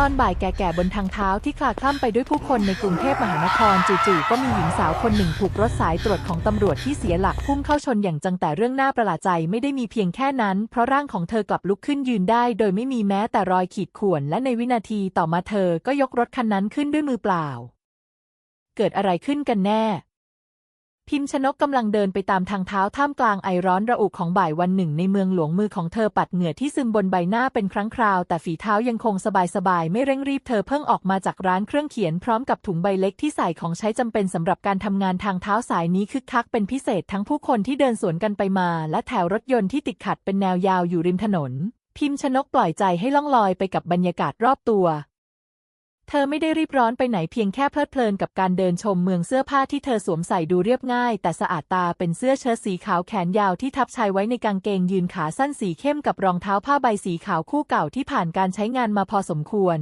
ตอนบ่ายแก่ๆบนทางเท้าที่คลาคล่ำไปด้วยผู้คนในกรุงเทพมหานครจู่ๆก็มีหญิงสาวคนหนึ่งถูกรถสายตรวจของตำรวจที่เสียหลักพุ่งเข้าชนอย่างจังแต่เรื่องน่าประหลาดใจไม่ได้มีเพียงแค่นั้น เพราะร่างของเธอกลับลุกขึ้นยืนได้ โดยไม่มีแม้แต่รอยขีดข่วนและในวินาทีต่อมาเธอก็ยกรถคันนั้นขึ้นด้วยมือเปล่า เกิดอะไรขึ้นกันแน่ พิมพ์ชนกกำลังเดินไปตามทางเท้าท่ามกลางไอร้อนระอุของบ่ายวันหนึ่งในเมืองหลวงมือของเธอปัดเหงื่อที่ซึมบนใบหน้าเป็นครั้งคราว แต่ฝีเท้ายังคงสบายๆ ไม่เร่งรีบเธอเพิ่งออกมาจากร้านเครื่องเขียนพร้อมกับถุงใบเล็กที่ใส่ของใช้จำเป็นสำหรับการทำงานทางเท้าสายนี้คึกคักเป็นพิเศษทั้งผู้คนที่เดินสวนกันไปมา และแถวรถยนต์ที่ติดขัดเป็นแนวยาวอยู่ริมถนน พิมพ์ชนกปล่อยใจให้ล่องลอยไปกับบรรยากาศรอบตัว เธอไม่ได้รีบร้อนไปไหนเพียงแค่เพลิดเพลินกับการเดินชมเมืองเสื้อผ้าที่เธอสวมใส่ดูเรียบง่าย แต่สะอาดตาเป็นเสื้อเชิ้ตสีขาวแขนยาวที่ทับชายไว้ในกางเกงยืนขาสั้นสีเข้มกับรองเท้าผ้าใบสีขาวคู่เก่าที่ผ่านการใช้งานมาพอสมควร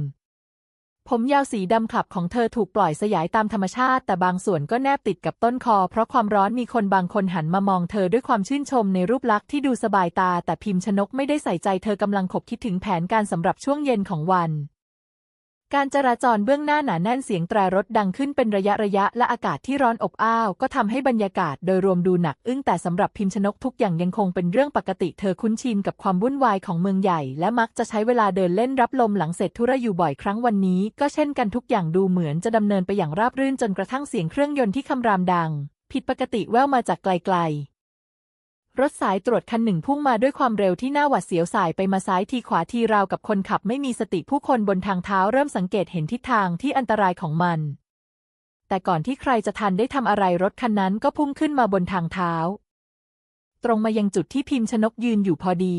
ผมยาวสีดำขลับของเธอถูกปล่อยสยายตามธรรมชาติ แต่บางส่วนก็แนบติดกับต้นคอ เพราะความร้อนมีคนบางคนหันมามองเธอด้วยความชื่นชมในรูปลักษณ์ที่ดูสบายตา แต่พิมพ์ชนกไม่ได้ใส่ใจเธอกำลังขบคิดถึงแผนการสำหรับช่วงเย็นของวัน การจราจรเบื้องหน้าหนาแน่นเสียงแตรรถดังขึ้นเป็นระยะระยะและอากาศที่ร้อนอบอ้าว ก็ทำให้บรรยากาศโดยรวมดูหนักอึ้งแต่สำหรับพิมพ์ชนกทุกอย่างยังคงเป็นเรื่องปกติเธอคุ้นชินกับความวุ่นวายของเมืองใหญ่ และมักจะใช้เวลาเดินเล่นรับลมหลังเสร็จธุระอยู่บ่อยครั้งวันนี้ ก็เช่นกันทุกอย่างดูเหมือนจะดำเนินไปอย่างราบรื่นจนกระทั่งเสียงเครื่องยนต์ที่คำรามดัง ผิดปกติแว่วมาจากไกลๆ รถสายตรวจคันหนึ่งพุ่งมาด้วยความเร็วที่น่าหวาดเสียวสายไปมาซ้ายทีขวาทีราวกับคนขับไม่มีสติผู้คนบนทางเท้าเริ่มสังเกตเห็นทิศทางที่อันตรายของมัน แต่ก่อนที่ใครจะทันได้ทำอะไรรถคันนั้นก็พุ่งขึ้นมาบนทางเท้า ตรงมายังจุดที่พิมพ์ชนกยืนอยู่พอดี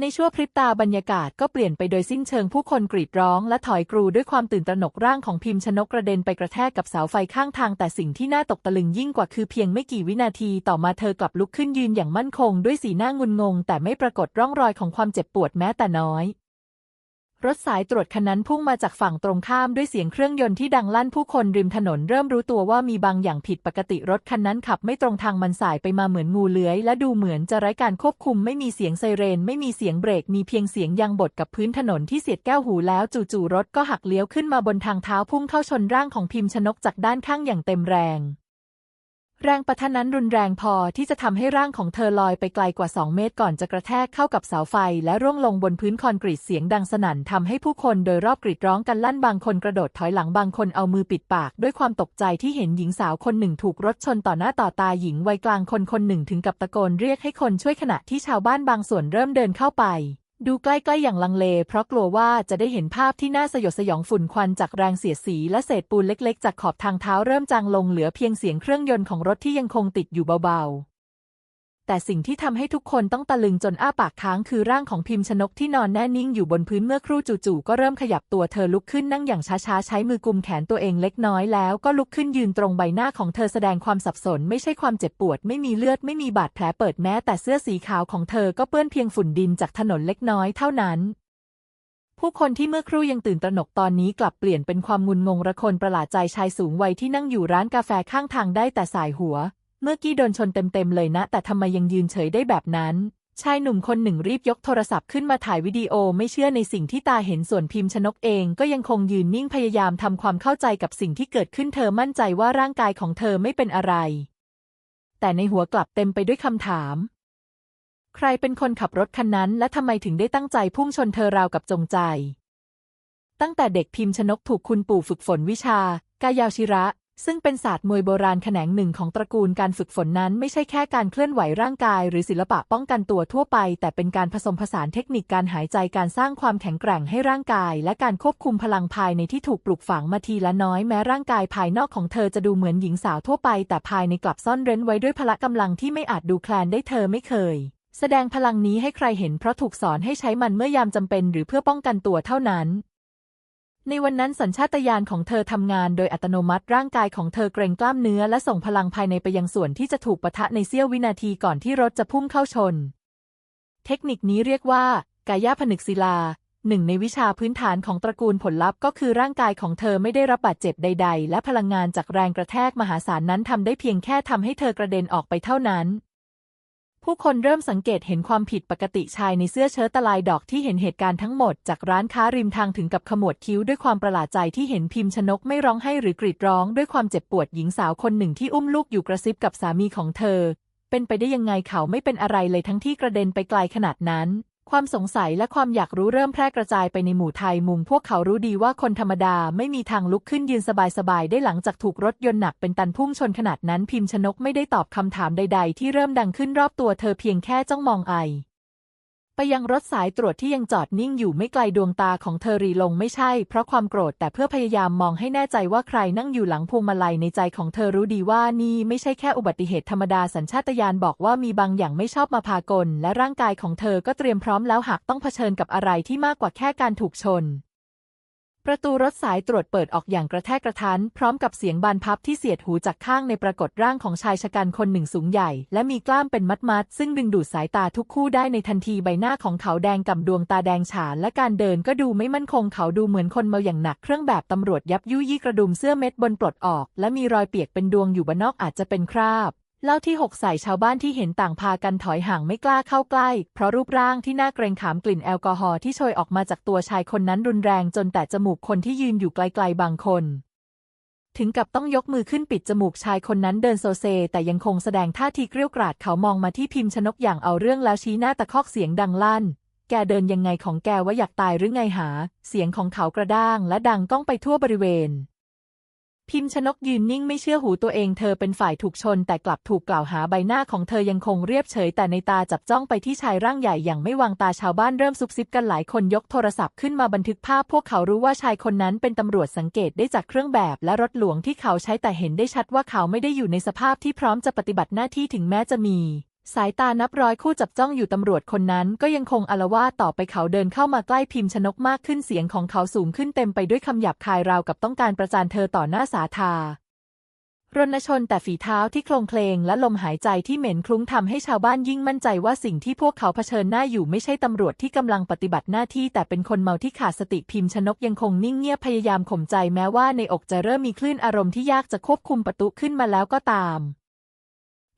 ในชั่วพริบตาบรรยากาศก็เปลี่ยนไปโดยสิ้นเชิงผู้คนกรีดร้องและถอยกรูด้วยความตื่นตระหนกร่างของพิมพ์ชนกกระเด็นไปกระแทกกับเสาไฟข้างทางแต่สิ่งที่น่าตกตะลึงยิ่งกว่าคือเพียงไม่กี่วินาทีต่อมาเธอกลับลุกขึ้นยืนอย่างมั่นคงด้วยสีหน้างุนงง แต่ไม่ปรากฏร่องรอยของความเจ็บปวดแม้แต่น้อย รถสายตรวจคันนั้นพุ่งมาจากฝั่งตรงข้ามด้วยเสียงเครื่องยนต์ที่ดังลั่นผู้คนริมถนนเริ่มรู้ตัวว่ามีบางอย่างผิดปกติรถคันนั้นขับไม่ตรงทางมันสายไปมาเหมือนงูเลื้อย และดูเหมือนจะไร้การควบคุมไม่มีเสียงไซเรน ไม่มีเสียงเบรก มีเพียงเสียงยางบดกับพื้นถนนที่เสียดแก้วหูแล้วจู่ๆรถก็หักเลี้ยวขึ้นมาบนทางเท้าพุ่งเข้าชนร่างของพิมพ์ชนกจากด้านข้างอย่างเต็มแรง แรงปะทะนั้นรุนแรงพอที่จะทำให้ร่างของเธอลอยไปไกลกว่า 2 เมตรก่อนจะกระแทกเข้ากับเสาไฟ และร่วงลงบนพื้นคอนกรีตเสียงดังสนั่นทำให้ผู้คนโดยรอบกรีดร้องกันลั่นบางคนกระโดดถอยหลังบางคนเอามือปิดปาก ด้วยความตกใจที่เห็นหญิงสาวคนหนึ่งถูกรถชนต่อหน้าต่อตาหญิงวัยกลางคนคนหนึ่งถึงกับตะโกนเรียกให้คนช่วยขณะที่ชาวบ้านบางส่วนเริ่มเดินเข้าไป ดูใกล้ๆอย่างลังเล เพราะกลัวว่าจะได้เห็นภาพที่น่าสยดสยองฝุ่นควันจากแรงเสียดสี และเศษปูนเล็กๆ จากขอบทางเท้าเริ่มจางลงเหลือเพียงเสียงเครื่องยนต์ของรถที่ยังคงติดอยู่เบาๆ แต่สิ่งที่ทำให้ทุกคนต้องตะลึงจนอ้าปากค้างคือร่างของพิมพ์ชนกที่นอนแน่นิ่งอยู่บนพื้นเมื่อครู่จู่ๆก็เริ่มขยับตัวเธอลุกขึ้นนั่งอย่างช้าๆ ใช้มือกุมแขนตัวเองเล็กน้อยแล้วก็ลุกขึ้นยืนตรงใบหน้าของเธอแสดงความสับสน ไม่ใช่ความเจ็บปวด ไม่มีเลือดไม่มีบาดแผลเปิดแม้ แต่เสื้อสีขาวของเธอก็เปื้อนเพียงฝุ่นดินจากถนนเล็กน้อยเท่านั้นผู้คนที่เมื่อครู่ยังตื่นตระหนกตอนนี้กลับเปลี่ยนเป็นความงุนงงระคนประหลาดใจชายสูงวัยที่นั่งอยู่ร้านกาแฟข้างทางได้แต่สายหัว เมื่อกี้โดนชนเต็มๆเลยนะ แต่ทำไมยังยืนเฉยได้แบบนั้น ชายหนุ่มคนหนึ่งรีบยกโทรศัพท์ขึ้นมาถ่ายวิดีโอไม่เชื่อในสิ่งที่ตาเห็นส่วนพิมพ์ชนกเองก็ยังคงยืนนิ่งพยายามทำความเข้าใจกับสิ่งที่เกิดขึ้นเธอมั่นใจว่าร่างกายของเธอไม่เป็นอะไร แต่ในหัวกลับเต็มไปด้วยคำถาม ใครเป็นคนขับรถคันนั้น และทำไมถึงได้ตั้งใจพุ่งชนเธอราวกับจงใจตั้งแต่เด็กพิมพ์ชนกถูกคุณปู่ฝึกฝนวิชากายาวชิระ ซึ่งเป็นศาสตร์มวยโบราณแขนงหนึ่งของตระกูลการฝึกฝนนั้น ไม่ใช่แค่การเคลื่อนไหวร่างกาย หรือศิลปะป้องกันตัวทั่วไป แต่เป็นการผสมผสานเทคนิคการหายใจการสร้างความแข็งแกร่งให้ร่างกาย และการควบคุมพลังภายในที่ถูกปลูกฝังมาทีละน้อยแม้ร่างกายภายนอกของเธอจะดูเหมือนหญิงสาวทั่วไป แต่ภายในกลับซ่อนเร้นไว้ด้วยพละกำลังที่ไม่อาจดูแคลนได้เธอไม่เคย แสดงพลังนี้ให้ใครเห็นเพราะถูกสอนให้ใช้มันเมื่อยามจำเป็น หรือเพื่อป้องกันตัวเท่านั้น ในวันนั้นสัญชาตญาณของเธอทำงานโดยอัตโนมัติร่างกายของเธอเกรงกล้ามเนื้อและส่งพลังภายในไปยังส่วนที่จะถูกปะทะในเสี้ยววินาทีก่อนที่รถจะพุ่งเข้าชน เทคนิคนี้เรียกว่า กายาผนึกศิลา หนึ่งในวิชาพื้นฐานของตระกูลผลลัพธ์ก็คือร่างกายของเธอไม่ได้รับบาดเจ็บใด ๆ และพลังงานจากแรงกระแทกมหาศาลนั้นทำได้เพียงแค่ทำให้เธอกระเด็นออกไปเท่านั้น ผู้คนเริ่มสังเกตเห็นความผิดปกติชายในเสื้อเชิ้ตตะลายดอกที่เห็นเหตุการณ์ทั้งหมดจากร้านค้าริมทางถึงกับขมวดคิ้วด้วยความประหลาดใจที่เห็นพิมพ์ชนกไม่ร้องไห้หรือกรีดร้องด้วยความเจ็บปวดหญิงสาวคนหนึ่งที่อุ้มลูกอยู่กระซิบกับสามีของเธอ เป็นไปได้ยังไงเขาไม่เป็นอะไรเลยทั้งที่กระเด็นไปไกลขนาดนั้น ความสงสัยและความอยากรู้เริ่มแพร่กระจายไปในหมู่ไทยมุงพวกเขารู้ดีว่าคนธรรมดาไม่มีทางลุกขึ้นยืนสบายๆ ได้หลังจากถูกรถยนต์หนักเป็นตันพุ่งชนขนาดนั้นพิมพ์ชนกไม่ได้ตอบคำถามใดๆ ที่เริ่มดังขึ้นรอบตัวเธอเพียงแค่จ้องมองไอ ไปยังรถสายตรวจที่ยังจอดนิ่งอยู่ไม่ไกลดวงตาของเธอรีลงไม่ใช่ เพราะความโกรธแต่เพื่อพยายามมองให้แน่ใจว่าใครนั่งอยู่หลังพวงมาลัยในใจของเธอรู้ดีว่านี่ไม่ใช่แค่อุบัติเหตุธรรมดาสัญชาตญาณบอกว่ามีบางอย่างไม่ชอบมาพากล และร่างกายของเธอก็เตรียมพร้อมแล้วหากต้องเผชิญกับอะไรที่มากกว่าแค่การถูกชน ประตูรถสายตรวจเปิดออกอย่างกระแทกกระทัน พร้อมกับเสียงบานพับที่เสียดหูจากข้างในปรากฏร่างของชายชะกันคนหนึ่งสูงใหญ่ และมีกล้ามเป็นมัดๆ ซึ่งดึงดูดสายตาทุกคู่ได้ในทันทีใบหน้าของเขาแดงก่ำดวงตาแดงฉานและการเดินก็ดูไม่มั่นคงเขาดูเหมือนคนเมาอย่างหนักเครื่องแบบตำรวจยับยุยี่กระดุมเสื้อเม็ดบนปลดออก และมีรอยเปียกเป็นดวงอยู่บนนอกอาจจะเป็นคราบ เล่าที่หกใส่ชาวบ้านที่เห็นต่างพากันถอยห่างไม่กล้าเข้าใกล้ เพราะรูปร่างที่น่าเกรงขามกลิ่นแอลกอฮอล์ที่โชยออกมาจากตัวชายคนนั้นรุนแรงจนแต่จมูกคนที่ยืนอยู่ไกลๆบางคน ถึงกับต้องยกมือขึ้นปิดจมูกชายคนนั้นเดินโซเซ แต่ยังคงแสดงท่าทีเกรี้ยวกราดเขามองมาที่พิมพ์ชนกอย่างเอาเรื่องแล้วชี้หน้าตะคอกเสียงดังลั่น แกเดินยังไงของแกว่าอยากตายหรือไงหา เสียงของเขากระด้างและดังก้องไปทั่วบริเวณ พิมพ์ชนกยืนนิ่งไม่เชื่อหูตัวเองเธอเป็นฝ่ายถูกชน แต่กลับถูกกล่าวหาใบหน้าของเธอยังคงเรียบเฉย แต่ในตาจับจ้องไปที่ชายร่างใหญ่อย่างไม่วางตาชาวบ้านเริ่มซุบซิบกันหลายคนยกโทรศัพท์ขึ้นมาบันทึกภาพพวกเขารู้ว่าชายคนนั้นเป็นตำรวจสังเกตได้จากเครื่องแบบและรถหลวงที่เขาใช้แต่เห็นได้ชัดว่าเขาไม่ได้อยู่ในสภาพที่พร้อมจะปฏิบัติหน้าที่ถึงแม้จะมี สายตานับร้อยคู่จับจ้องอยู่ตำรวจคนนั้นก็ยังคงอารวาต่อไปเขาเดินเข้ามาใกล้พิมพ์ชนกมากขึ้นเสียงของเขาสูงขึ้นเต็มไปด้วยคำหยาบคายราวกับต้องการประจานเธอต่อหน้าสาธารณชนแต่ฝีเท้าที่โคลงเคลงและลมหายใจที่เหม็นคลุ้งทำให้ชาวบ้านยิ่งมั่นใจว่าสิ่งที่พวกเขาเผชิญหน้าอยู่ไม่ใช่ตำรวจที่กำลังปฏิบัติหน้าที่แต่เป็นคนเมาที่ขาดสติพิมพ์ชนกยังคงนิ่งเงียบพยายามข่มใจแม้ว่าในอกจะเริ่มมีคลื่นอารมณ์ที่ยากจะควบคุมประตุขึ้นมาแล้วก็ตาม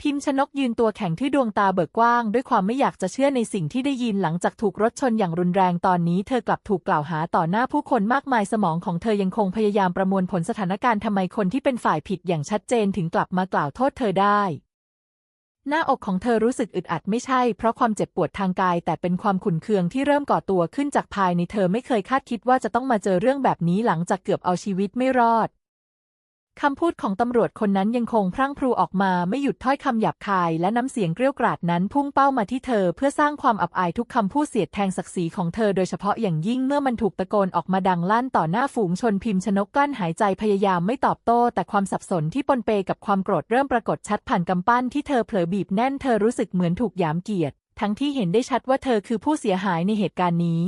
พิมพ์ชนกยืนตัวแข็งที่ดวงตาเบิกกว้าง ด้วยความไม่อยากจะเชื่อในสิ่งที่ได้ยินหลังจากถูกรถชนอย่างรุนแรงตอนนี้เธอกลับถูกกล่าวหาต่อหน้าผู้คนมากมายสมองของเธอยังคงพยายามประมวลผลสถานการณ์ทำไมคนที่เป็นฝ่ายผิดอย่างชัดเจนถึงกลับมากล่าวโทษเธอได้ หน้าอกของเธอรู้สึกอึดอัดไม่ใช่ เพราะความเจ็บปวดทางกาย แต่เป็นความขุ่นเคืองที่เริ่มก่อตัวขึ้นจากภายในเธอไม่เคยคาดคิดว่าจะต้องมาเจอเรื่องแบบนี้หลังจากเกือบเอาชีวิตไม่รอด คำพูดของตำรวจคนนั้นยังคงพรั่งพรูออกมาไม่หยุดถ้อยคำหยาบคาย และน้ำเสียงเกรี้ยวกราดนั้นพุ่งเป้ามาที่เธอเพื่อสร้างความอับอายทุกคำพูดเสียดแทงศักดิ์ศรีของเธอโดยเฉพาะอย่างยิ่งเมื่อมันถูกตะโกนออกมาดังลั่นต่อหน้าฝูงชนพิมพ์ชนกกลั้นหายใจพยายามไม่ตอบโต้ แต่ความสับสนที่ปนเปกับความโกรธเริ่มปรากฏชัดผ่านกำปั้นที่เธอเผลอบีบแน่นเธอรู้สึกเหมือนถูกหยามเกียรติทั้งที่เห็นได้ชัดว่าเธอคือผู้เสียหายในเหตุการณ์นี้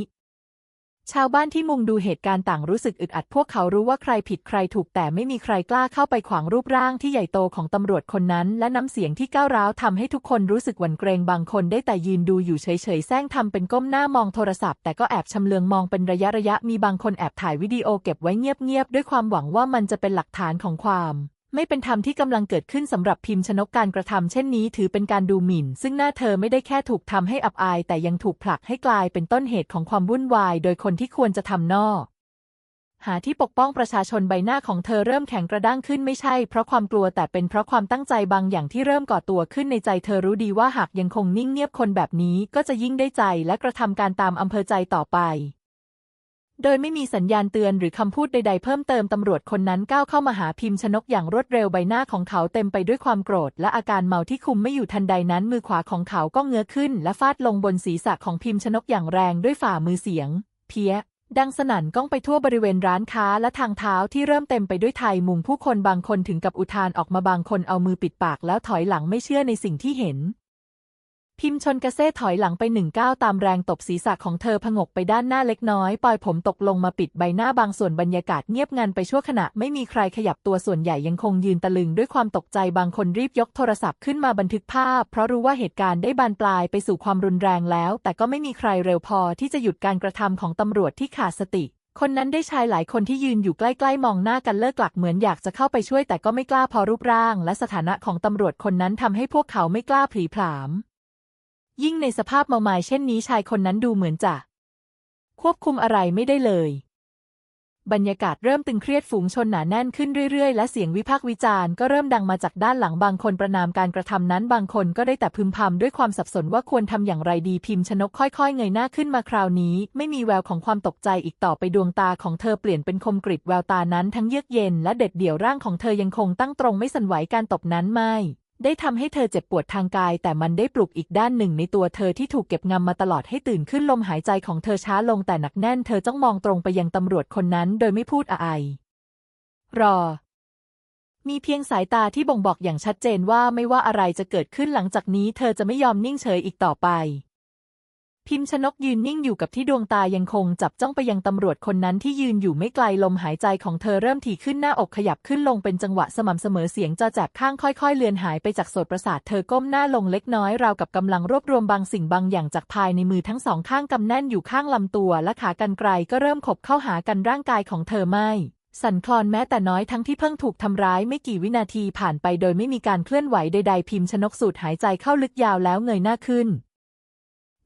ชาวบ้านที่มุงดูเหตุการณ์ต่างรู้สึกอึดอัดพวกเขารู้ว่าใครผิดใครถูกแต่ไม่มีใครกล้าเข้าไปขวางรูปร่างที่ใหญ่โตของตำรวจคนนั้น และน้ำเสียงที่ก้าวร้าวทำให้ทุกคนรู้สึกหวั่นเกรงบางคนได้แต่ยืนดูอยู่เฉยๆแซงทำเป็นก้มหน้ามองโทรศัพท์แต่ก็แอบชำเลืองมองเป็นระยะระยะมีบางคนแอบถ่ายวิดีโอเก็บไว้เงียบๆด้วยความหวังว่ามันจะเป็นหลักฐานของความ ไม่เป็นธรรมที่กำลังเกิดขึ้นสำหรับพิมพ์ชนกการกระทำเช่นนี้ถือเป็นการดูหมิ่น ซึ่งหน้าเธอไม่ได้แค่ถูกทำให้อับอาย แต่ยังถูกผลักให้กลายเป็นต้นเหตุของความวุ่นวาย โดยคนที่ควรจะทำนอก หาที่ปกป้องประชาชนใบหน้าของเธอเริ่มแข็งกระด้างขึ้นไม่ใช่ เพราะความกลัวแต่เป็นเพราะความตั้งใจบางอย่างที่เริ่มก่อตัวขึ้นในใจเธอรู้ดีว่าหากยังคงนิ่งเงียบคนแบบนี้ก็จะยิ่งได้ใจและกระทำการตามอำเภอใจต่อไป โดยไม่มีสัญญาณเตือนหรือคำพูดใด ๆ เพิ่มเติมตำรวจคนนั้นก้าวเข้ามาหาพิมพ์ชนกอย่างรวดเร็วใบหน้าของเขาเต็มไปด้วยความโกรธ และอาการเมาที่คุมไม่อยู่ทันใดนั้น มือขวาของเขาก็เงื้อขึ้น และฟาดลงบนศีรษะของพิมพ์ชนกอย่างแรงด้วยฝ่ามือเสียง เพี้ย ดังสนั่นก้องไปทั่วบริเวณร้านค้าและทางเท้าที่เริ่มเต็มไปด้วยไทยมุงผู้คนบางคนถึงกับอุทานออกมาบางคนเอามือปิดปากแล้วถอยหลังไม่เชื่อในสิ่งที่เห็น พิมพ์ชนกระเซ่ถอยหลังไปหนึ่งก้าวตามแรงตบศีรษะของเธอผงกไปด้านหน้าเล็กน้อย ปล่อยผมตกลงมาปิดใบหน้าบางส่วนบรรยากาศเงียบงันไปชั่วขณะไม่มีใครขยับตัวส่วนใหญ่ยังคงยืนตะลึงด้วยความตกใจบางคนรีบยกโทรศัพท์ขึ้นมาบันทึกภาพ เพราะรู้ว่าเหตุการณ์ได้บานปลายไปสู่ความรุนแรงแล้ว แต่ก็ไม่มีใครเร็วพอที่จะหยุดการกระทำของตำรวจที่ขาดสติคนนั้นได้ชายหลายคนที่ยืนอยู่ใกล้ๆ มองหน้ากันเลิกหลักเหมือนอยากจะเข้าไปช่วยแต่ก็ไม่กล้าพอรูปร่าง และสถานะของตำรวจคนนั้นทำให้พวกเขาไม่กล้าผลีผลาม ยิ่งในสภาพเมาไม้เช่นนี้ชายคนนั้นดูเหมือนจะ ควบคุมอะไรไม่ได้เลย บรรยากาศเริ่มตึงเครียดฝูงชนหนาแน่นขึ้นเรื่อยๆ และเสียงวิพากษ์วิจารณ์ก็เริ่มดังมาจากด้านหลังบางคนประนามการกระทำนั้นบางคนก็ได้แต่พึมพำด้วยความสับสนว่าควรทำอย่างไรดีพิมพ์ชนกค่อยๆ เงยหน้าขึ้นมาคราวนี้ ไม่มีแววของความตกใจอีกต่อไปดวงตาของเธอเปลี่ยนเป็นคมกริบแววตานั้นทั้งเยือกเย็นและเด็ดเดี่ยวร่างของเธอยังคงตั้งตรงไม่สั่นไหวการตบนั้นไม่ ได้ทำให้เธอเจ็บปวดทางกาย แต่มันได้ปลุกอีกด้านหนึ่งในตัวเธอที่ถูกเก็บงำมาตลอดให้ตื่นขึ้นลมหายใจของเธอช้าลงแต่หนักแน่นเธอจ้องมองตรงไปยังตำรวจคนนั้นโดยไม่พูดอะไรรอ มีเพียงสายตาที่บ่งบอกอย่างชัดเจนว่าไม่ว่าอะไรจะเกิดขึ้นหลังจากนี้ เธอจะไม่ยอมนิ่งเฉยอีกต่อไป พิมพ์ชนกยืนนิ่งอยู่กับที่ดวงตายังคงจับจ้องไปยังตำรวจคนนั้นที่ยืนอยู่ไม่ไกลลมหายใจของเธอเริ่มถี่ขึ้นหน้าอกขยับขึ้นลงเป็นจังหวะสม่ำเสมอเสียงจอแจบข้างค่อยๆ เลือนหายไปจากโสตประสาทเธอก้มหน้าลงเล็กน้อยราวกับกำลังรวบรวมบางสิ่งบางอย่างจากภายในมือทั้งสองข้างกำแน่นอยู่ข้างลำตัวและขากรรไกรก็เริ่มขบเข้าหากันร่างกายของเธอไม่สั่นคลอนแม้แต่น้อยทั้งที่เพิ่งถูกทำร้ายไม่กี่วินาทีผ่านไปโดยไม่มีการเคลื่อนไหวใดๆพิมพ์ชนกสูดหายใจเข้าลึกยาวแล้วเงยหน้าขึ้น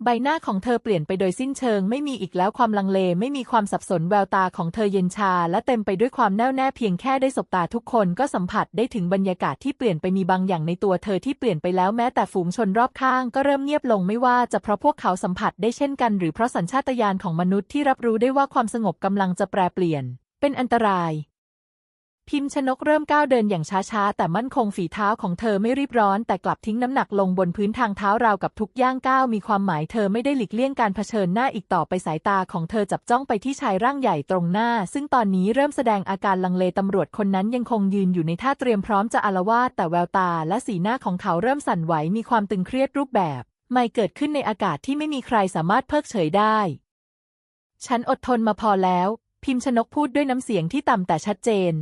ใบหน้าของเธอเปลี่ยนไปโดยสิ้นเชิง ไม่มีอีกแล้วความลังเล ไม่มีความสับสนแววตาของเธอเย็นชา และเต็มไปด้วยความแน่วแน่เพียงแค่ได้สบตาทุกคนก็สัมผัสได้ถึงบรรยากาศที่เปลี่ยนไปมีบางอย่างในตัวเธอที่เปลี่ยนไปแล้วแม้แต่ฝูงชนรอบข้างก็เริ่มเงียบลงไม่ว่าจะเพราะพวกเขาสัมผัสได้เช่นกัน หรือเพราะสัญชาตญาณของมนุษย์ที่รับรู้ได้ว่าความสงบกำลังจะแปรเปลี่ยน เป็นอันตราย พิมพ์ชนกเริ่มก้าวเดินอย่างช้าๆ แต่มั่นคงฝีเท้าของเธอไม่รีบร้อน แต่กลับทิ้งน้ำหนักลงบนพื้นทางเท้าราวกับทุกย่างก้าวมีความหมายเธอไม่ได้หลีกเลี่ยงการเผชิญหน้าอีกต่อไปสายตาของเธอจับจ้องไปที่ชายร่างใหญ่ตรงหน้า ซึ่งตอนนี้เริ่มแสดงอาการลังเลตำรวจคนนั้นยังคงยืนอยู่ในท่าเตรียมพร้อมจะอาละวาดแต่แววตาและสีหน้าของเขาเริ่มสั่นไหวมีความตึงเครียดรูปแบบไม่เกิดขึ้นในอากาศที่ไม่มีใครสามารถเพิกเฉยได้ ฉันอดทนมาพอแล้ว พิมพ์ชนกพูดด้วยน้ำเสียงที่ต่ำแต่ชัดเจน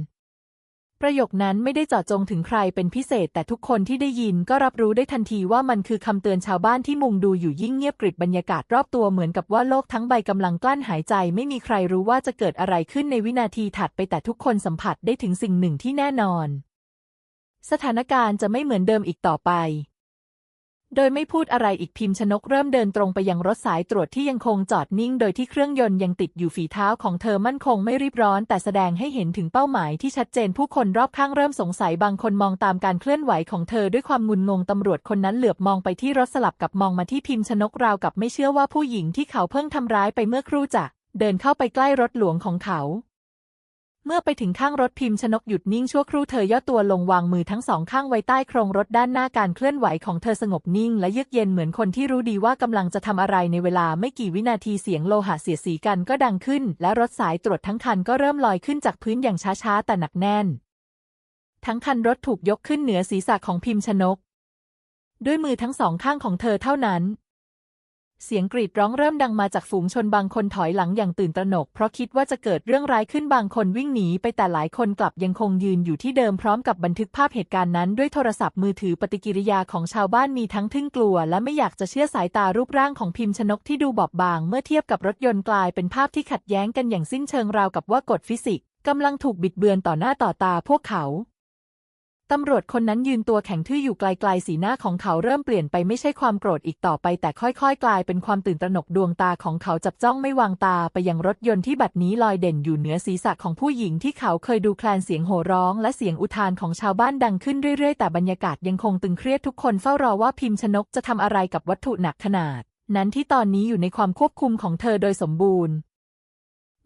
ประโยคนั้นไม่ได้เจาะจงถึงใครเป็นพิเศษ แต่ทุกคนที่ได้ยินก็รับรู้ได้ทันทีว่ามันคือคำเตือนชาวบ้านที่มุงดูอยู่ยิ่งเงียบกริบบรรยากาศรอบตัวเหมือนกับว่าโลกทั้งใบกำลังกลั้นหายใจ ไม่มีใครรู้ว่าจะเกิดอะไรขึ้นในวินาทีถัดไปแต่ทุกคนสัมผัสได้ถึงสิ่งหนึ่งที่แน่นอน สถานการณ์จะไม่เหมือนเดิมอีกต่อไป โดยไม่พูดอะไรอีกพิมพ์ชนกเริ่มเดินตรงไปยังรถสายตรวจที่ยังคงจอดนิ่ง โดยที่เครื่องยนต์ยังติดอยู่ฝีเท้าของเธอมั่นคงไม่รีบร้อน แต่แสดงให้เห็นถึงเป้าหมายที่ชัดเจนผู้คนรอบข้างเริ่มสงสัยบางคนมองตามการเคลื่อนไหวของเธอด้วยความงุนงงตำรวจคนนั้นเหลือบมองไปที่รถสลับกับมองมาที่พิมพ์ชนกราวกับไม่เชื่อว่าผู้หญิงที่เขาเพิ่งทำร้ายไปเมื่อครู่จะเดินเข้าไปใกล้รถหลวงของเขา เมื่อไปถึงข้างรถพิมพ์ชนกหยุดนิ่งชั่วครู่เธอย่อตัวลงวางมือทั้งสองข้างไว้ใต้โครงรถด้านหน้าการเคลื่อนไหวของเธอสงบนิ่งและเยือกเย็นเหมือนคนที่รู้ดีว่ากำลังจะทำอะไรในเวลาไม่กี่วินาทีเสียงโลหะเสียสีกันก็ดังขึ้น และรถสายตรวจทั้งคันก็เริ่มลอยขึ้นจากพื้นอย่างช้าๆแต่หนักแน่น ทั้งคันรถถูกยกขึ้นเหนือศีรษะของพิมพ์ชนก ด้วยมือทั้งสองข้างของเธอเท่านั้น เสียงกรีดร้องเริ่มดังมาจากฝูงชนบางคนถอยหลังอย่างตื่นตระหนก เพราะคิดว่าจะเกิดเรื่องร้ายขึ้นบางคนวิ่งหนีไปแต่หลายคนกลับยังคงยืนอยู่ที่เดิมพร้อมกับบันทึกภาพเหตุการณ์นั้นด้วยโทรศัพท์มือถือปฏิกิริยาของชาวบ้านมีทั้งทึ่งกลัว และไม่อยากจะเชื่อสายตารูปร่างของพิมพ์ชนกที่ดูบอบบาง เมื่อเทียบกับรถยนต์กลายเป็นภาพที่ขัดแย้งกันอย่างสิ้นเชิงราวกับว่ากฎฟิสิกส์กำลังถูกบิดเบือนต่อหน้าต่อตาพวกเขา ตำรวจคนนั้นยืนตัวแข็งทื่ออยู่ไกลๆ สีหน้าของเขาเริ่มเปลี่ยนไปไม่ใช่ความโกรธอีกต่อไป แต่ค่อยๆ กลายเป็นความตื่นตระหนกดวงตาของเขาจับจ้องไม่วางตาไปยังรถยนต์ที่บัดนี้ลอยเด่นอยู่เหนือศีรษะของผู้หญิงที่เขาเคยดูแคลนเสียงโห่ร้องและเสียงอุทานของชาวบ้านดังขึ้นเรื่อยๆ แต่บรรยากาศยังคงตึงเครียดทุกคนเฝ้ารอว่าพิมพ์ชนกจะทำอะไรกับวัตถุหนักขนาด นั้นที่ตอนนี้อยู่ในความควบคุมของเธอโดยสมบูรณ์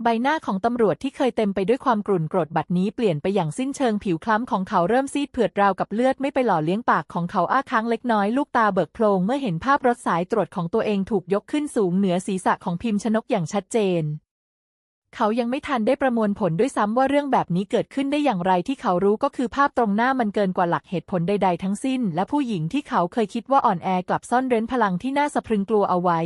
ใบหน้าของตำรวจที่เคยเต็มไปด้วยความกรุ่นโกรธบัดนี้เปลี่ยนไปอย่างสิ้นเชิงผิวคล้ำของเขาเริ่มซีดเผือดราวกับเลือดไม่ไปหล่อเลี้ยงปากของเขาอ้าค้างเล็กน้อยลูกตาเบิกโพลงเมื่อเห็นภาพรถสายตรวจของตัวเองถูกยกขึ้นสูงเหนือศีรษะของพิมพ์ชนกอย่างชัดเจน เขายังไม่ทันได้ประมวลผลด้วยซ้ำว่าเรื่องแบบนี้เกิดขึ้นได้อย่างไรที่เขารู้ก็คือภาพตรงหน้ามันเกินกว่าหลักเหตุผลใด ๆ ทั้งสิ้น และผู้หญิงที่เขาเคยคิดว่าอ่อนแอกลับซ่อนเร้นพลังที่น่าสะพรึงกลัวเอาไว้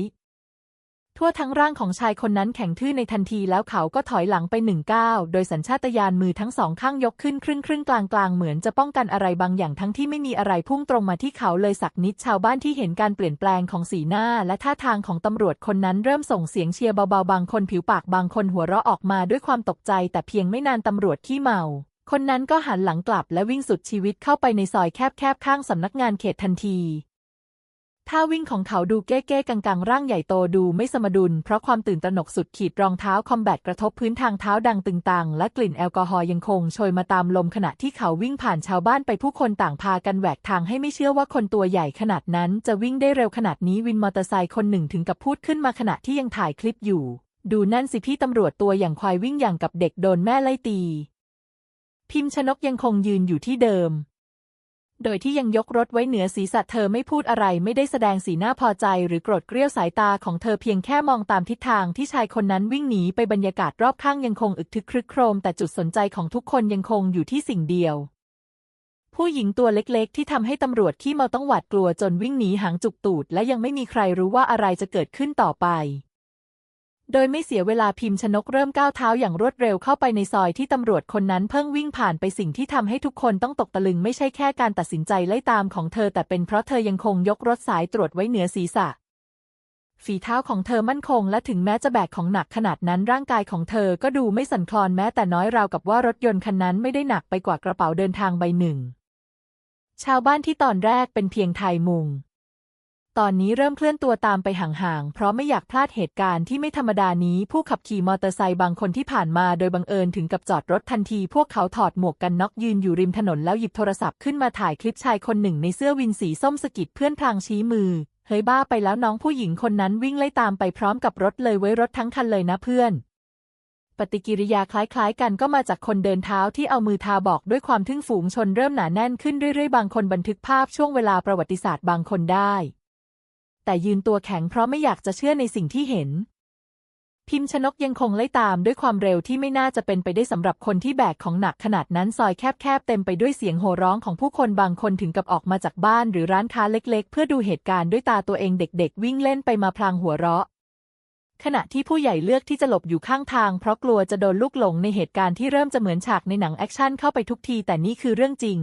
ทั่วทั้งร่างของชายคนนั้นแข็งทื่อในทันทีแล้วเขาก็ถอยหลังไปหนึ่งก้าวโดยสัญชาตญาณมือทั้งสองข้างยกขึ้นครึ่งครึ่งกลางกลางเหมือนจะป้องกันอะไรบางอย่างทั้งที่ไม่มีอะไรพุ่งตรงมาที่เขาเลยสักนิดชาวบ้านที่เห็นการเปลี่ยนแปลงของสีหน้าและท่าทางของตำรวจคนนั้นเริ่มส่งเสียงเชียร์เบาๆบางคนผิวปากบางคนหัวเราะออกมาด้วยความตกใจแต่เพียงไม่นานตำรวจขี้เมาคนนั้นก็หันหลังกลับและวิ่งสุดชีวิตเข้าไปในซอยแคบๆข้างสำนักงานเขตทันที ท่าวิ่งของเขาดูเก้ๆกังๆ ร่างใหญ่โตดูไม่สมดุล เพราะความตื่นตระหนกสุดขีดรองเท้าคอมแบทกระทบพื้นทางเท้าดังตึงตัง และกลิ่นแอลกอฮอล์ยังคงโชยมาตามลมขณะที่เขาวิ่งผ่านชาวบ้านไปผู้คนต่างพากันแหวกทางให้ไม่เชื่อว่าคนตัวใหญ่ขนาดนั้นจะวิ่งได้เร็วขนาดนี้วินมอเตอร์ไซค์คนหนึ่งถึงกับพูดขึ้นมาขณะที่ยังถ่ายคลิปอยู่ ดูนั่นสิพี่ตำรวจตัวอย่างควายวิ่งอย่างกับเด็กโดนแม่ไล่ตี พิมพ์ชนกยังคงยืนอยู่ที่เดิม โดยที่ยังยกรถไว้เหนือศีรษะเธอไม่พูดอะไรไม่ได้แสดงสีหน้าพอใจหรือโกรธเกรี้ยวสายตาของเธอเพียงแค่มองตามทิศทางที่ชายคนนั้นวิ่งหนีไปบรรยากาศรอบข้างยังคงอึกทึกครึกโครม แต่จุดสนใจของทุกคนยังคงอยู่ที่สิ่งเดียว ผู้หญิงตัวเล็กๆ ที่ทำให้ตำรวจขี้เมาต้องหวาดกลัวจนวิ่งหนีหางจุกตูด และยังไม่มีใครรู้ว่าอะไรจะเกิดขึ้นต่อไป โดยไม่เสียเวลาพิมพ์ชนกเริ่มก้าวเท้าอย่างรวดเร็วเข้าไปในซอยที่ตำรวจคนนั้นเพิ่งวิ่งผ่านไปสิ่งที่ทำให้ทุกคนต้องตกตะลึงไม่ใช่แค่การตัดสินใจไล่ตามของเธอ แต่เป็นเพราะเธอยังคงยกรถสายตรวจไว้เหนือศีรษะ ฝีเท้าของเธอมั่นคง และถึงแม้จะแบกของหนักขนาดนั้นร่างกายของเธอก็ดูไม่สั่นคลอนแม้แต่น้อยราวกับว่ารถยนต์คันนั้นไม่ได้หนักไปกว่ากระเป๋าเดินทางใบหนึ่ง ชาวบ้านที่ตอนแรกเป็นเพียงไทยมุง ตอนนี้เริ่มเคลื่อนตัวตามไปห่างๆ เพราะไม่อยากพลาดเหตุการณ์ที่ไม่ธรรมดานี้ ผู้ขับขี่มอเตอร์ไซค์บางคนที่ผ่านมาโดยบังเอิญถึงกับจอดรถทันที พวกเขาถอดหมวกกันน็อกยืนอยู่ริมถนนแล้วหยิบโทรศัพท์ขึ้นมาถ่ายคลิปชายคนหนึ่งในเสื้อวินสีส้มสกิดเพื่อนพลางชี้มือ เฮ้ยบ้าไปแล้วน้องผู้หญิงคนนั้นวิ่งไล่ตามไปพร้อมกับรถเลยไว้รถทั้งคันเลยนะเพื่อน ปฏิกิริยาคล้ายๆ กันก็มาจากคนเดินเท้าที่เอามือทาบอกด้วยความทึ่งฝูงชนเริ่มหนาแน่นขึ้นเรื่อยๆ บางคนบันทึกภาพช่วงเวลาประวัติศาสตร์บางคนได้ แต่ยืนตัวแข็งเพราะไม่อยากจะเชื่อในสิ่งที่เห็น พิมพ์ชนกยังคงไล่ตามด้วยความเร็วที่ไม่น่าจะเป็นไปได้สำหรับคนที่แบกของหนักขนาดนั้นซอยแคบๆเต็มไปด้วยเสียงโห่ร้องของผู้คนบางคนถึงกับออกมาจากบ้านหรือร้านค้าเล็กๆ เพื่อดูเหตุการณ์ด้วยตาตัวเองเด็ก ๆ วิ่งเล่นไปมาพลางหัวเราะขณะที่ผู้ใหญ่เลือกที่จะหลบอยู่ข้างทาง เพราะกลัวจะโดนลูกหลงในเหตุการณ์ที่เริ่มจะเหมือนฉากในหนังแอคชั่นเข้าไปทุกทีแต่นี่คือเรื่องจริง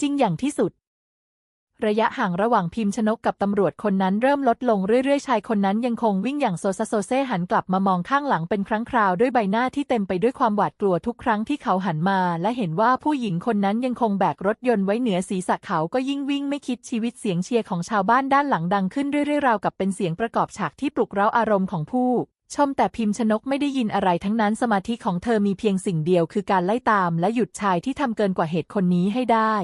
จริงอย่างที่สุด ระยะห่างระหว่างพิมพ์ชนกกับตำรวจคนนั้นเริ่มลดลงเรื่อยๆ ชายคนนั้นยังคงวิ่งอย่างโซซาโซเซหันกลับมามองข้างหลังเป็นครั้งคราวด้วยใบหน้าที่เต็มไปด้วยความหวาดกลัวทุกครั้งที่เขาหันมา และเห็นว่าผู้หญิงคนนั้นยังคงแบกรถยนต์ไว้เหนือศีรษะเขาก็ยิ่งวิ่งไม่คิดชีวิตเสียงเชียร์ของชาวบ้านด้านหลังดังขึ้นเรื่อยๆราวกับเป็นเสียงประกอบฉากที่ปลุกเร้าอารมณ์ของผู้ชมแต่พิมพ์ชนกไม่ได้ยินอะไรทั้งนั้นสมาธิของเธอมีเพียงสิ่งเดียวคือการไล่ตามและหยุดชายที่ทำเกินกว่าเหตุคนนี้ให้ได้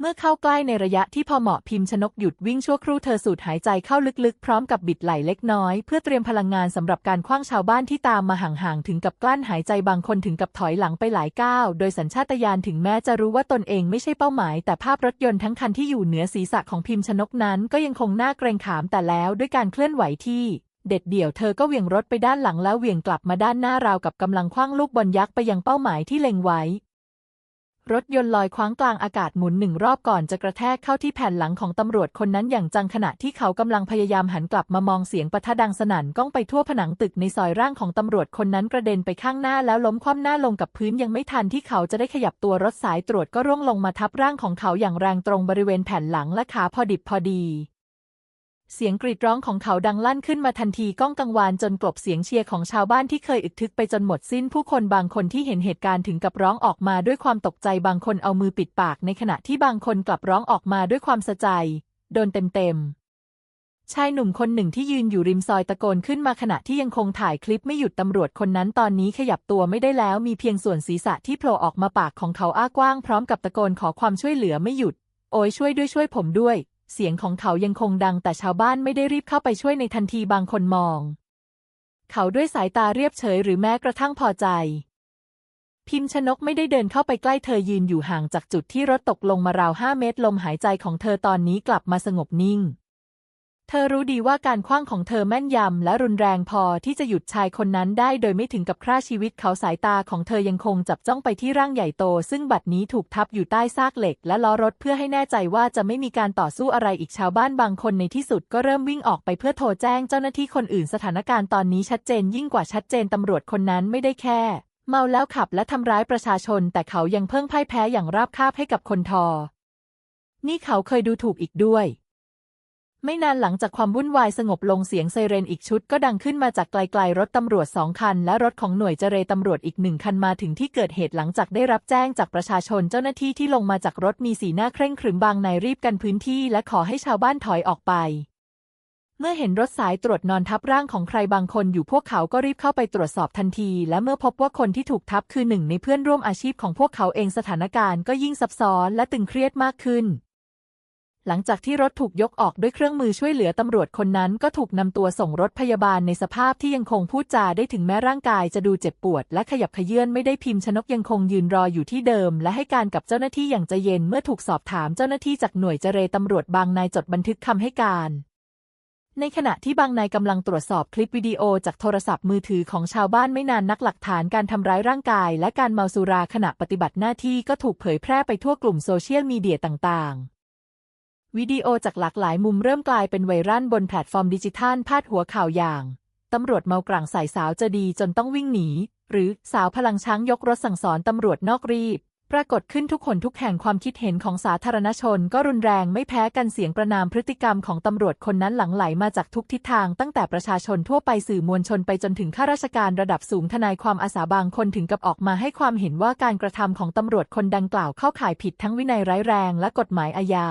เมื่อเข้าใกล้ในระยะที่พอเหมาะพิมพ์ชนกหยุดวิ่งชั่วครู่เธอสูดหายใจเข้าลึกๆ พร้อมกับบิดไหล่เล็กน้อย เพื่อเตรียมพลังงานสำหรับการคว้างชาวบ้านที่ตามมาห่างๆ ถึงกับกลั้นหายใจบางคนถึงกับถอยหลังไปหลายก้าว โดยสัญชาตญาณถึงแม้จะรู้ว่าตนเองไม่ใช่เป้าหมาย แต่ภาพรถยนต์ทั้งคันที่อยู่เหนือศีรษะของพิมพ์ชนกนั้น ก็ยังคงน่าเกรงขามแต่แล้วด้วยการเคลื่อนไหวที่เด็ดเดี่ยวเธอก็เหวี่ยงรถไปด้านหลังแล้วเหวี่ยงกลับมาด้านหน้าราวกับกำลังคว้างลูกบอลยักษ์ไปยังเป้าหมายที่เล็งไว้ รถยนต์ลอยคว้างกลางอากาศหมุนหนึ่งรอบก่อนจะกระแทกเข้าที่แผ่นหลังของตำรวจคนนั้นอย่างจังขณะที่เขากำลังพยายามหันกลับมามองเสียงปะทะดังสนั่นก้องไปทั่วผนังตึกในซอยร่างของตำรวจคนนั้นกระเด็นไปข้างหน้าแล้วล้มคว่ำหน้าลงกับพื้นยังไม่ทันที่เขาจะได้ขยับตัวรถสายตรวจก็ร่วงลงมาทับร่างของเขาอย่างแรงตรงบริเวณแผ่นหลังและขาพอดิบพอดี เสียงกรีดร้องของเขาดังลั่นขึ้นมาทันทีก้องกังวานจนกลบเสียงเชียร์ของชาวบ้านที่เคยอึกทึกไปจนหมดสิ้น ผู้คนบางคนที่เห็นเหตุการณ์ถึงกับร้องออกมาด้วยความตกใจบางคนเอามือปิดปาก ในขณะที่บางคนกลับร้องออกมาด้วยความสะใจ โดนเต็มๆชายหนุ่มคนหนึ่งที่ยืนอยู่ริมซอยตะโกนขึ้นมาขณะที่ยังคงถ่ายคลิปไม่หยุดตำรวจคนนั้นตอนนี้ขยับตัวไม่ได้แล้วมีเพียงส่วนศีรษะที่โผล่ออกมาปากของเขาอ้ากว้างพร้อมกับตะโกนขอความช่วยเหลือไม่หยุด โอ้ยช่วยด้วยช่วยผมด้วย เสียงของเขายังคงดังแต่ชาวบ้านไม่ได้รีบเข้าไปช่วยในทันทีบางคนมอง เขาด้วยสายตาเรียบเฉยหรือแม้กระทั่งพอใจ พิมพ์ชนกไม่ได้เดินเข้าไปใกล้เธอยืนอยู่ห่างจากจุดที่รถตกลงมาราวห้าเมตรลมหายใจของเธอตอนนี้กลับมาสงบนิ่ง เธอรู้ดีว่าการคว้างของเธอแม่นยำและรุนแรงพอที่จะหยุดชายคนนั้นได้โดยไม่ถึงกับฆ่าชีวิตเขาสายตาของเธอยังคงจับจ้องไปที่ร่างใหญ่โต ซึ่งบัดนี้ถูกทับอยู่ใต้ซากเหล็ก และล้อรถเพื่อให้แน่ใจว่าจะไม่มีการต่อสู้อะไรอีกชาวบ้านบางคนในที่สุดก็เริ่มวิ่งออกไปเพื่อโทรแจ้งเจ้าหน้าที่คนอื่นสถานการณ์ตอนนี้ชัดเจนยิ่งกว่าชัดเจนตำรวจคนนั้นไม่ได้แค่ เมาแล้วขับและทำร้ายประชาชน แต่เขายังเพิ่งพ่ายแพ้อย่างราบคาบให้กับคนทอ นี่เขาเคยดูถูกอีกด้วย ไม่นานหลังจากความวุ่นวายสงบลงเสียงไซเรนอีกชุดก็ดังขึ้นมาจากไกลๆรถตำรวจสองคัน และรถของหน่วยเจรตำรวจอีกหนึ่งคันมาถึงที่เกิดเหตุหลังจากได้รับแจ้งจากประชาชนเจ้าหน้าที่ที่ลงมาจากรถมีสีหน้าเคร่งครึมบางนายรีบกันพื้นที่และขอให้ชาวบ้านถอยออกไป เมื่อเห็นรถสายตรวจนอนทับร่างของใครบางคนอยู่พวกเขาก็รีบเข้าไปตรวจสอบทันที และเมื่อพบว่าคนที่ถูกทับคือหนึ่งในเพื่อนร่วมอาชีพของพวกเขาเองสถานการณ์ก็ยิ่งซับซ้อนและตึงเครียดมากขึ้น หลังจากที่รถถูกยกออกด้วยเครื่องมือช่วยเหลือตำรวจคนนั้นก็ถูกนำตัวส่งรถพยาบาลในสภาพที่ยังคงพูดจาได้ถึงแม้ร่างกายจะดูเจ็บปวด และขยับเขยื่อนไม่ได้พิมพ์ชนกยังคงยืนรออยู่ที่เดิม และให้การกับเจ้าหน้าที่อย่างใจเย็นเมื่อถูกสอบถามเจ้าหน้าที่จากหน่วยเจรตำรวจบางนายจดบันทึกคำให้การในขณะที่บางนายกำลังตรวจสอบคลิปวิดีโอจากโทรศัพท์มือถือของชาวบ้านไม่นานนักหลักฐานการทำร้ายร่างกาย และการเมาสุราขณะปฏิบัติหน้าที่ก็ถูกเผยแพร่ไปทั่วกลุ่มโซเชียลมีเดียต่างๆ วิดีโอจากหลากหลายมุมเริ่มกลายเป็นไวรัลบนแพลตฟอร์มดิจิทัลพาดหัวข่าวอย่าง ตำรวจเมากร่างใส่สาวจะดีจนต้องวิ่งหนี หรือสาวพลังช้างยกรถสั่งสอนตำรวจนอกรีบ ปรากฏขึ้นทุกคนทุกแห่งความคิดเห็นของสาธารณชนก็รุนแรงไม่แพ้กันเสียงประนามพฤติกรรมของตำรวจคนนั้นหลังไหลมาจากทุกทิศทางตั้งแต่ประชาชนทั่วไปสื่อมวลชนไปจนถึงข้าราชการระดับสูงทนายความอาสาบางคนถึงกับออกมาให้ความเห็นว่าการกระทำของตำรวจคนดังกล่าวเข้าข่ายผิดทั้งวินัยร้ายแรงและกฎหมายอาญา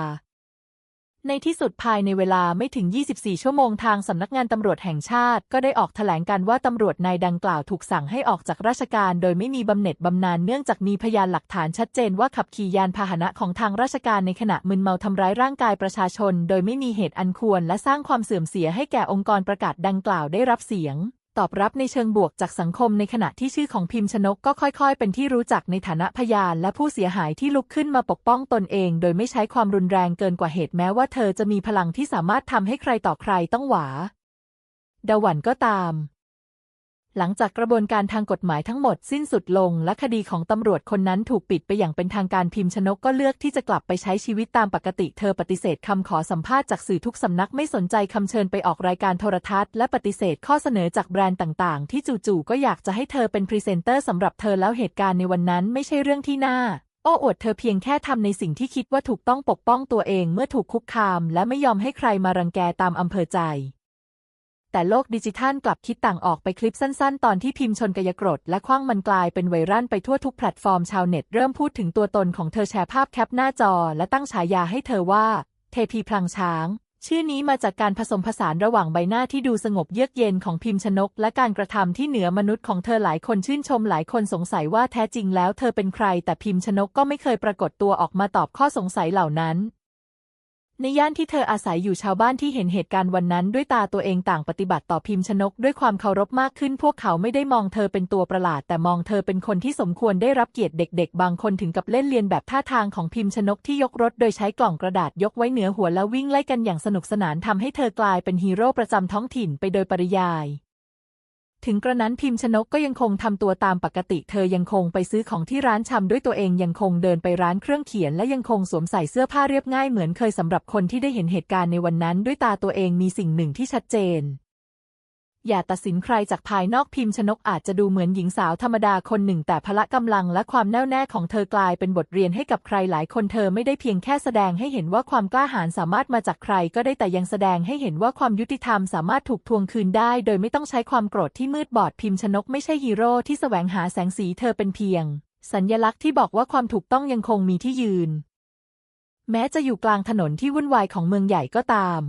ในที่สุดภายในเวลาไม่ถึง 24 ชั่วโมงทางสำนักงานตำรวจแห่งชาติ ก็ได้ออกแถลงการว่าตำรวจนายดังกล่าวถูกสั่งให้ออกจากราชการ โดยไม่มีบำเหน็จบำนาญเนื่องจากมีพยานหลักฐานชัดเจนว่าขับขี่ยานพาหนะของทางราชการในขณะมึนเมาทำร้ายร่างกายประชาชน โดยไม่มีเหตุอันควร และสร้างความเสื่อมเสียให้แก่องค์กรประกาศดังกล่าวได้รับเสียง ตอบรับในเชิงบวกจากสังคมในขณะที่ชื่อของพิมพ์ชนกก็ค่อยๆ เป็นที่รู้จักในฐานะพยานและผู้เสียหายที่ลุกขึ้นมาปกป้องตนเอง โดยไม่ใช้ความรุนแรงเกินกว่าเหตุแม้ว่าเธอจะมีพลังที่สามารถทำให้ใครต่อใครต้องหวาดาวันก็ตาม หลังจากกระบวนการทางกฎหมายทั้งหมดสิ้นสุดลง และคดีของตำรวจคนนั้นถูกปิดไปอย่างเป็นทางการพิมพ์ชนกก็เลือกที่จะกลับไปใช้ชีวิตตามปกติ เธอปฏิเสธคำขอสัมภาษณ์จากสื่อทุกสำนักไม่สนใจคำเชิญไปออกรายการโทรทัศน์และปฏิเสธข้อเสนอจากแบรนด์ต่าง ๆ ที่จู่ๆก็อยากจะให้เธอเป็นพรีเซนเตอร์สำหรับเธอแล้วเหตุการณ์ในวันนั้นไม่ใช่เรื่องที่น่าโอ้อวดเธอเพียงแค่ทำในสิ่งที่คิดว่าถูกต้องปกป้องตัวเองเมื่อถูกคุกคาม และไม่ยอมให้ใครมารังแกตามอำเภอใจ แต่โลกดิจิทัลกลับคิดต่างออกไปคลิปสั้น ๆ ตอนที่พิมพ์ชนกยกรดและคว้างมันกลายเป็นไวรัลไปทั่วทุกแพลตฟอร์มชาวเน็ตเริ่มพูดถึงตัวตนของเธอแชร์ภาพแคปหน้าจอ และตั้งฉายาให้เธอว่า เทพีพลังช้าง ชื่อนี้มาจากการผสมผสานระหว่างใบหน้าที่ดูสงบเยือกเย็นของพิมพ์ชนก และการกระทำที่เหนือมนุษย์ของเธอหลายคนชื่นชมหลายคนสงสัยว่าแท้จริงแล้วเธอเป็นใคร แต่พิมพ์ชนกก็ไม่เคยปรากฏตัวออกมาตอบข้อสงสัยเหล่านั้น ในย่านที่เธออาศัยอยู่ชาวบ้านที่เห็นเหตุการณ์วันนั้นด้วยตาตัวเองต่างปฏิบัติต่อพิมพ์ชนกด้วยความเคารพมากขึ้น พวกเขาไม่ได้มองเธอเป็นตัวประหลาด แต่มองเธอเป็นคนที่สมควรได้รับเกียรติเด็ก ๆ บางคนถึงกับเล่นเลียนแบบท่าทางของพิมพ์ชนกที่ยกรถโดยใช้กล่องกระดาษยกไว้เหนือหัวแล้ววิ่งไล่กันอย่างสนุกสนานทำให้เธอกลายเป็นฮีโร่ประจำท้องถิ่นไปโดยปริยาย ถึงกระนั้นพิมพ์ชนกก็ยังคงทำตัวตามปกติ เธอยังคงไปซื้อของที่ร้านชำด้วยตัวเองยังคงเดินไปร้านเครื่องเขียน และยังคงสวมใส่เสื้อผ้าเรียบง่ายเหมือนเคยสำหรับคนที่ได้เห็นเหตุการณ์ในวันนั้นด้วยตาตัวเองมีสิ่งหนึ่งที่ชัดเจน อย่าตัดสินใครจากภายนอกพิมพ์ชนกอาจจะดูเหมือนหญิงสาวธรรมดาคนหนึ่ง แต่พละกำลังและความแน่วแน่ของเธอกลายเป็นบทเรียนให้กับใครหลายคนเธอไม่ได้เพียงแค่แสดงให้เห็นว่าความกล้าหาญสามารถมาจากใครก็ได้แต่ยังแสดงให้เห็นว่าความยุติธรรมสามารถถูกทวงคืนได้ โดยไม่ต้องใช้ความโกรธที่มืดบอดพิมพ์ชนกไม่ใช่ฮีโร่ที่แสวงหาแสงสีเธอเป็นเพียง สัญญลักษณ์ที่บอกว่าความถูกต้องยังคงมีที่ยืน แม้จะอยู่กลางถนนที่วุ่นวายของเมืองใหญ่ก็ตาม